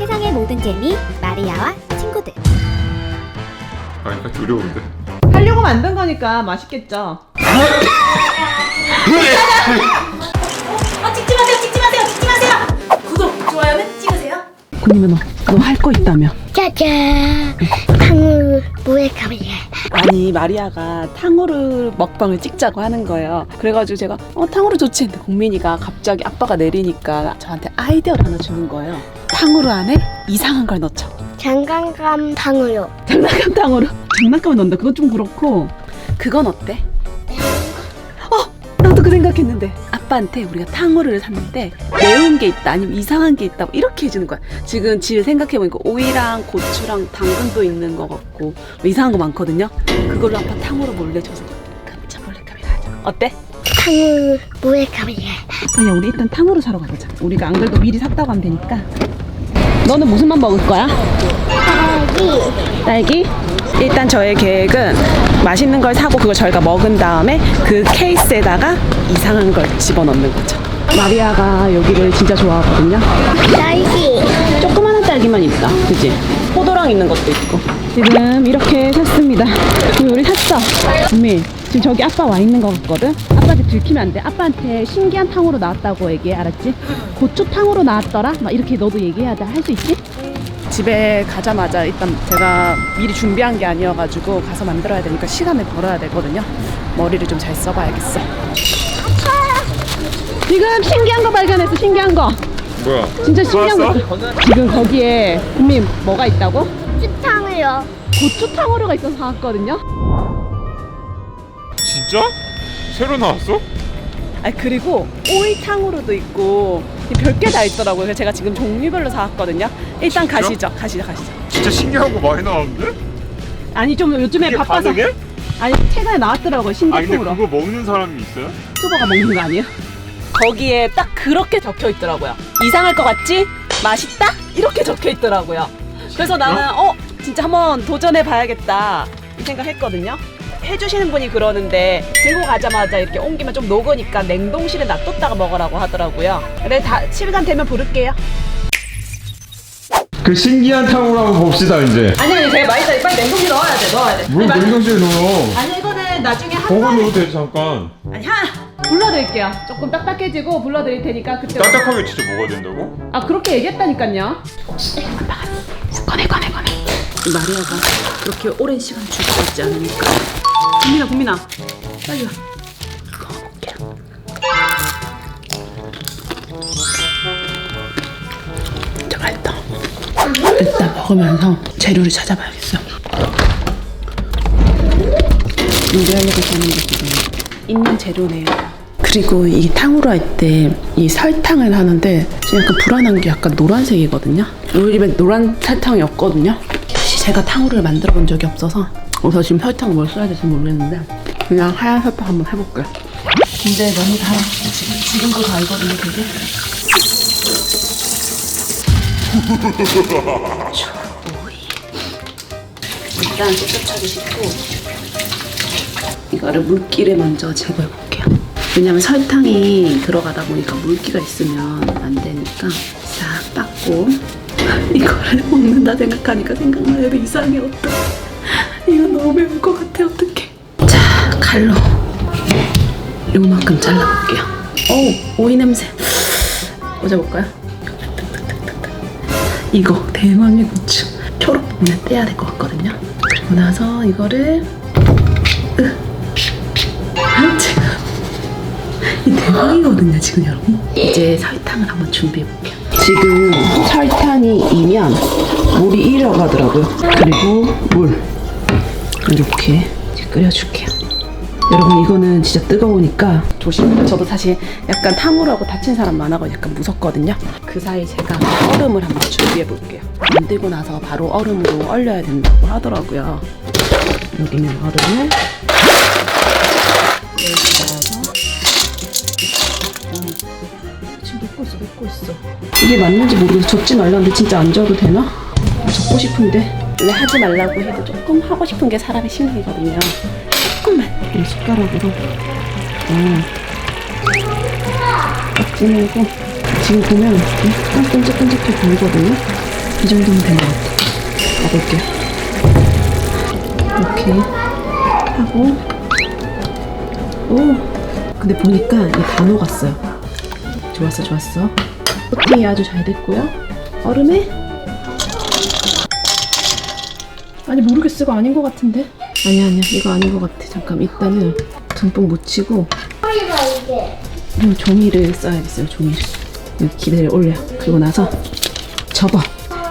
세상의 모든 재미 마리아와 친구들. 아 약간 두려운데 하려고 만든 거니까 맛있겠죠. 아 찍지 마세요 찍지 마세요 찍지 마세요 구독 좋아요는 찍으세요 군님은 너할 거 있다며. 짜잔. 탕후루 뭐에 가볼래? 아니 마리아가 탕후루 먹방을 찍자고 하는 거예요. 그래가지고 제가 어 탕후루 좋지 했는데 국민이가 갑자기 아빠가 내리니까 저한테 아이디어를 하나 주는 거예요. 탕후루 안에 이상한 걸 넣자. 장난감 탕후루. 장난감 탕후루. 장난감을 넣는다. 그건 좀 그렇고 그건 어때? 어 나도 그 생각했는데 아빠한테 우리가 탕후루를 샀는데 매운 게 있다 아니면 이상한 게 있다 뭐 이렇게 해주는 거야. 지금 집에 생각해보니까 오이랑 고추랑 당근도 있는 것 같고 뭐 이상한 거 많거든요. 그걸로 아빠 탕후루 몰래 줘서 깜짝 몰래 카메라. 어때? 탕후루 뭐에 가볼래? 그냥 우리 일단 탕후루 사러 가보자. 우리가 안 그래도 미리 샀다고 하면 되니까. 너는 무슨 맛 먹을 거야? 딸기. 딸기? 일단 저의 계획은 맛있는 걸 사고 그걸 저희가 먹은 다음에 그 케이스에다가 이상한 걸 집어넣는 거죠. 마리아가 여기를 진짜 좋아하거든요. 딸기. 조그마한 딸기만 있다. 그지? 포도랑 있는 것도 있고. 지금 이렇게 샀습니다. 지금 우리 샀어. 언니, 지금 저기 아빠 와 있는 것 같거든? 아빠한테 들키면 안 돼. 아빠한테 신기한 탕으로 나왔다고 얘기해. 알았지? 고추탕으로 나왔더라? 막 이렇게 너도 얘기해야 돼. 할 수 있지? 집에 가자마자 일단 제가 미리 준비한 게 아니어가지고 가서 만들어야 되니까 시간을 벌어야 되거든요. 머리를 좀 잘 써봐야겠어. 지금 신기한 거 발견했어. 신기한 거. 뭐야 진짜 신기한 거. 있어. 지금 거기에 국민 뭐가 있다고? 탕후루. 고추탕후루가 있어서 사왔거든요. 진짜? 새로 나왔어? 아 그리고 오이탕후루도 있고 별게 다 있더라고요. 그래서 제가 지금 종류별로 사왔거든요. 일단 진짜? 가시죠. 가시죠. 가시죠. 진짜 신기한 거 많이 나왔는데? 아니 좀 요즘에 이게 바빠서 가능해? 아니 최근에 나왔더라고요. 아 근데 신제품으로. 그거 먹는 사람이 있어요? 유튜버가 먹는 거 아니에요? 거기에 딱 그렇게 적혀 있더라고요. 이상할 것 같지? 맛있다? 이렇게 적혀 있더라고요. 그래서 나는 어 진짜 한번 도전해 봐야겠다 이 생각했거든요. 해주시는 분이 그러는데 들고 가자마자 이렇게 옮기면 좀 녹으니까 냉동실에 놔뒀다가 먹으라고 하더라고요. 근데 다 시간 되면 부를게요. 그 신기한 탕후루 한번 봅시다 이제 아니 아니 제가 맛있다. 빨리 냉동실 넣어야 돼. 넣어야 돼. 뭘 냉동실에 넣어 아니 이거는 나중에 한 번에 넣어도 돼 잠깐 아니 한 불러드릴게요. 조금 딱딱해지고 불러드릴 테니까 그때 딱딱하게 진짜 먹어야 된다고? 아 그렇게 얘기했다니까요. 꺼내 꺼내 꺼내. 마리아가 그렇게 오랜 시간 주고 있지 않으니까. 국민아 국민아 빨리 와. 먹어볼게요. 잠깐 일단 일단 먹으면서 재료를 찾아봐야겠어. 요리하려고 사는 게 지금 있는 재료네요. 그리고 이 탕후루 할 때 이 설탕을 하는데 지금 약간 불안한 게 약간 노란색이거든요. 우리 집에 노란 설탕이 없거든요. 제가 탕후루를 만들어 본 적이 없어서 그래서 지금 설탕 뭘 써야 될지 모르겠는데 그냥 하얀 설탕 한번 해볼게요. 근데 너무 달아. 지금, 지금도 달거든요, 되게. 일단 깨끗하게 씻고 이거를 물기를 먼저 제거해 볼게요. 왜냐면 설탕이 들어가다 보니까 물기가 있으면 안 되니까 싹 닦고 이거를 먹는다 생각하니까 생각나요. 이상해 어떡해. 이거 너무 매울 것 같아 어떡해. 자 칼로 요만큼 잘라볼게요. 어우 오이 냄새. 꽂아볼까요? 이거 대망의 고추 초록 부분을 떼야 될 것 같거든요. 그리고 나서 이거를 으. 이 대박이거든요 지금 여러분. 이제 설탕을 한번 준비해 볼게요. 지금 설탕이 이면 물이 일어가더라고요. 그리고 물. 이렇게 끓여줄게요. 여러분 이거는 진짜 뜨거우니까 조심해요. 저도 사실 약간 탕후루하고 다친 사람 많아서 약간 무섭거든요. 그 사이 제가 얼음을 한번 준비해 볼게요. 만들고 나서 바로 얼음으로 얼려야 된다고 하더라고요. 여기는 얼음을 녹고 있어. 이게 맞는지 모르겠어. 젓지 말라는데 진짜 안 져도 되나? 젓고 싶은데. 원래 하지 말라고 해도 조금 하고 싶은 게 사람의 심리거든요. 조금만. 이 숟가락으로. 어. 딱 찌르고. 지금 보면 약간 끈적끈적해 보이거든요. 이 정도면 되는 것 같아. 가볼게요. 이렇게 하고 오 근데 보니까 이게 다 녹았어요. 좋았어 좋았어. 코팅이 아주 잘 됐고요. 얼음에? 아니 모르겠어 이거 아닌 것 같은데. 아니야 아니야. 이거 아닌 것 같아. 잠깐 일단은 듬뿍 묻히고. 음, 종이를 써야겠어요 종이를. 여기 기대를 올려. 그리고 나서 접어.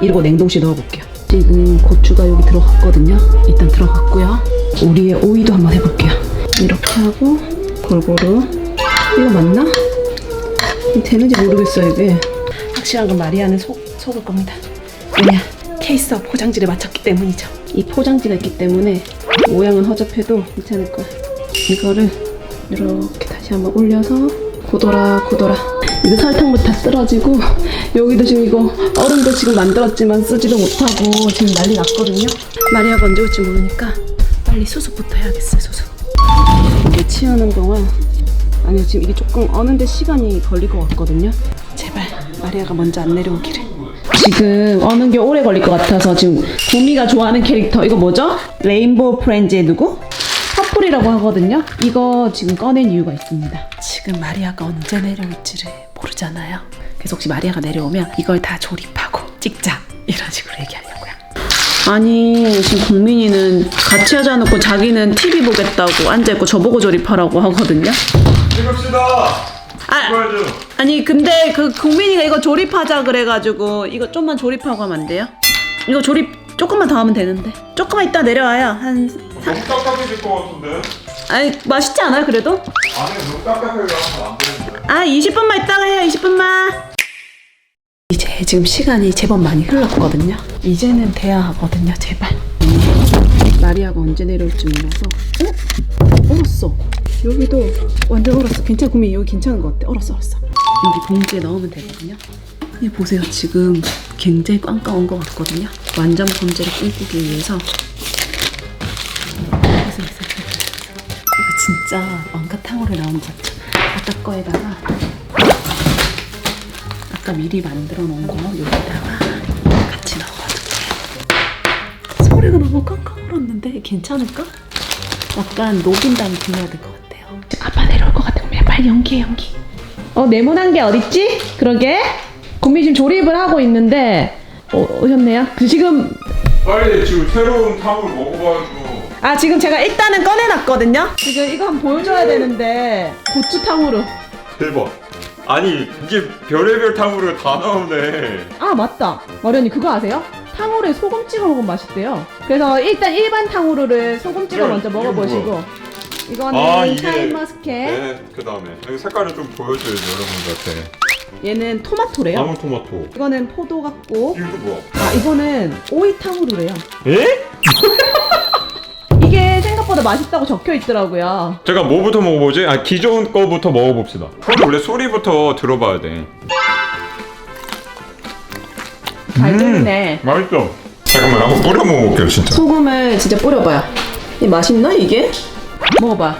이러고 냉동실에 넣어볼게요. 지금 고추가 여기 들어갔거든요. 일단 들어갔고요. 우리의 오이도 한번 해볼게요. 이렇게 하고 골고루. 이거 맞나? 되는지 모르겠어요 이게. 확실한 건 마리아는 속, 속을 겁니다. 왜냐 케이스와 포장지를 맞췄기 때문이죠. 이 포장지가 있기 때문에 모양은 허접해도 괜찮을 거야 이거를 이렇게 다시 한번 올려서 고도라 고도라. 이거 설탕물 다 떨어지고 여기도 지금 이거 얼음도 지금 만들었지만 쓰지도 못하고 지금 난리 났거든요. 마리아가 언제 올지 모르니까 빨리 수습부터 해야겠어요 수습. 이게 치우는 동안 아니요 지금 이게 조금 어는데 시간이 걸릴 것 같거든요 제발 마리아가 먼저 안 내려오기를 지금 어는 게 오래 걸릴 것 같아서 지금 구미가 좋아하는 캐릭터 이거 뭐죠? 레인보우 프렌즈의 누구? 퍼플이라고 하거든요. 이거 지금 꺼낸 이유가 있습니다. 지금 마리아가 언제 내려올지를 모르잖아요. 그래서 혹시 마리아가 내려오면 이걸 다 조립하고 찍자 이런 식으로 얘기하려고요. 아니 지금 국민이는 같이 하자 놓고 자기는 TV 보겠다고 앉아있고 저보고 조립하라고 하거든요. 찍읍시다. 아 찍어야죠. 아니 근데 그 국민이가 이거 조립하자 그래가지고 이거 좀만 조립하고 하면 안 돼요? 이거 조립 조금만 더 하면 되는데 조금만 이따 내려와요 한 너무 딱딱해질 것 같은데. 아니 맛있지 않아요 그래도? 안에 너무 딱딱하게 하면 안 되는데. 아 20분만 있다가 해요 20분만 이제 지금 시간이 제법 많이 흘렀거든요 이제는 돼야 하거든요 제발 마리아가 언제 내려올지 몰라서 어? 얼었어 여기도 완전 얼었어. 괜찮아 구미. 여기 괜찮은 것 같아. 얼었어 얼었어. 여기 봉지에 넣으면 되거든요. 이 보세요. 지금 굉장히 꽝꽝한 것 같거든요. 완전 범죄를 꿈꾸기 위해서. 이거 진짜 왕가탕으로 나온 것 같죠 아까 거에다가 아까 미리 만들어 놓은 거 여기다가 같이 넣어가지고. 소리가 너무 꽉꽉 울었는데 괜찮을까? 약간 녹인다는 들려야 될것 내려올 것 같아 그러면 빨리 연기해 연기 어 네모난 게 어딨지? 그러게 국민 지금 조립을 하고 있는데 어, 오셨네요 그 지금 빨리 지금 새로운 탕을 먹어봐야죠. 아 지금 제가 일단은 꺼내놨거든요 지금 이거 한번 보여줘야 되는데 고추탕으로 대박. 아니 이게 별의별 탕후루가 다 나오네. 아 맞다 마련이 그거 아세요? 탕후루에 소금 찍어 먹으면 맛있대요 그래서 일단 일반 탕후루를 소금 찍어 이건- 먼저 먹어보시고 이거는 아, 이게- 샤인머스켓 네, 그 다음에 여기 색깔을 좀 보여줘야죠 여러분들한테. 얘는 토마토래요 방울토마토. 이거는 포도 같고 이거 뭐야? 아 이거는 오이 탕후루래요 에? 이게 생각보다 맛있다고 적혀 있더라고요 제가 뭐부터 먹어보지? 아 기존 거부터 먹어봅시다. 소리 원래 소리부터 들어봐야 돼. 잘 들리네 맛있어. 잠깐만 한번 뿌려 먹어볼게요 진짜. 소금을 진짜 뿌려봐요 이 맛있나 이게? 먹어봐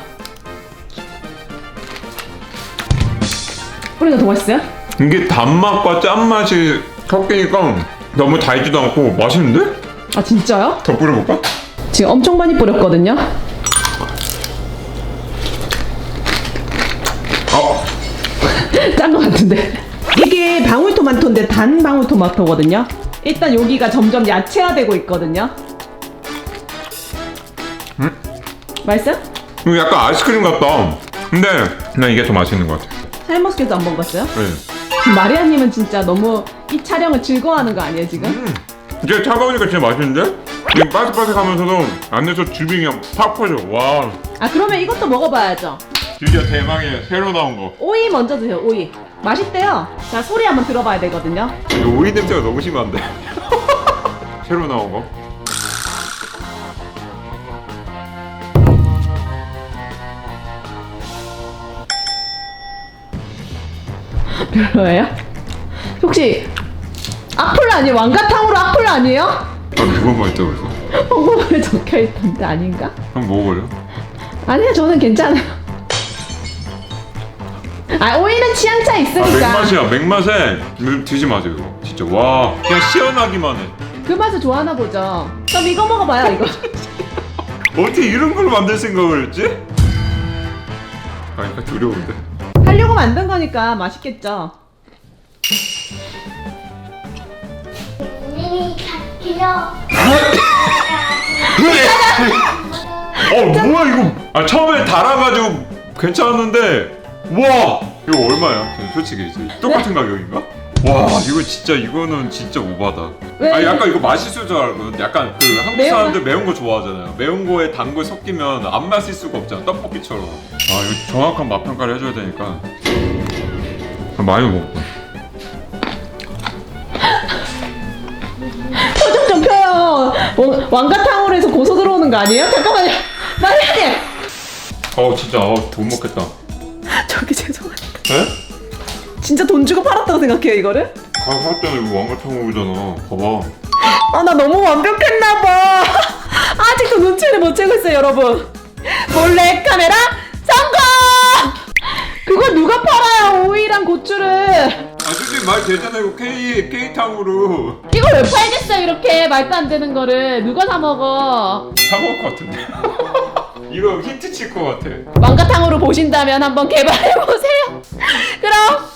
뿌리가 더 맛있어요? 이게 단맛과 짠맛이 섞이니까 너무 달지도 않고 맛있는데? 아 진짜요? 더 뿌려볼까? 지금 엄청 많이 뿌렸거든요 어, 짠 것 같은데 이게 방울토마토인데 단 방울토마토거든요 일단 여기가 점점 야채화되고 있거든요 음? 맛있어요? 이거 약간 아이스크림 같다. 근데 난 이게 더 맛있는 것 같아. 샤인머스켓도 안 먹어봤어요? 네. 마리아님은 진짜 너무 이 촬영을 즐거워하는 거 아니에요 지금? 음, 이게 차가우니까 진짜 맛있는데? 이게 바삭바삭하면서도 안에서 주빙이 그냥 팍 퍼져. 와, 아 그러면 이것도 먹어봐야죠 드디어 대망의 새로 나온 거. 오이 먼저 드세요 오이 맛있대요 자 소리 한번 들어봐야 되거든요 이거 오이 냄새가 너무 심한데. 새로 나온 거. 별로예요? 혹시 악플 아니에요? 왕가탕으로 악플 아니에요? 아, 누가 맛있다고 했어? 홍보물에 적혀 있던데 아닌가? 한번 먹어볼래? 아니요 저는 괜찮아요 아 오이는 취향 차 아, 있으니까 맥맛이야. 맥맛에 이거 드지 마세요. 이거. 진짜 와 그냥 시원하기만 해 그 맛을 좋아하나 보죠. 그럼 이거 먹어봐요 이거. 어떻게 이런 걸 만들 생각을 했지? 아 약간 두려운데 하려고 만든 거니까 맛있겠죠. 어 뭐야 이거 아 처음에 달아가지고 괜찮았는데 와 이거 얼마야 솔직히 이제 똑같은 가격인가? 와 이거 진짜 이거는 진짜 오바다 왜? 아 약간 이거 맛있을 줄 알거든 약간 그 한국 매운 사람들 매운 거 좋아하잖아요 매운 거에 단거 섞이면 안 맛있을 수가 없잖아 떡볶이처럼 아 이거 정확한 맛 평가를 해줘야 되니까 아, 많이 먹어 표정 좀 펴요. 왕- 왕가탕으로 해서 고소 들어오는 거 아니에요? 잠깐만요. 마리아님. 어 진짜 어, 못 먹겠다 저기 죄송한데. 에? 진짜 돈 주고 팔았다고 생각해요 이거를? 가사 때는 이거 왕가탕 오잖아 봐봐 아 나 너무 완벽했나 봐. 아직도 눈치를 못 채고 있어요 여러분. 몰래 카메라 성공. 그거 누가 팔아요 오이랑 고추를? 아 솔직히 말 되잖아 이거 K K탕으로 이걸 왜 팔겠어요 이렇게 말도 안 되는 거를 누가 사 먹어? 사 먹을 것 같은데 이거 힌트 칠 것 같아 왕가탕으로 보신다면 한번 개발해 보세요. 그럼.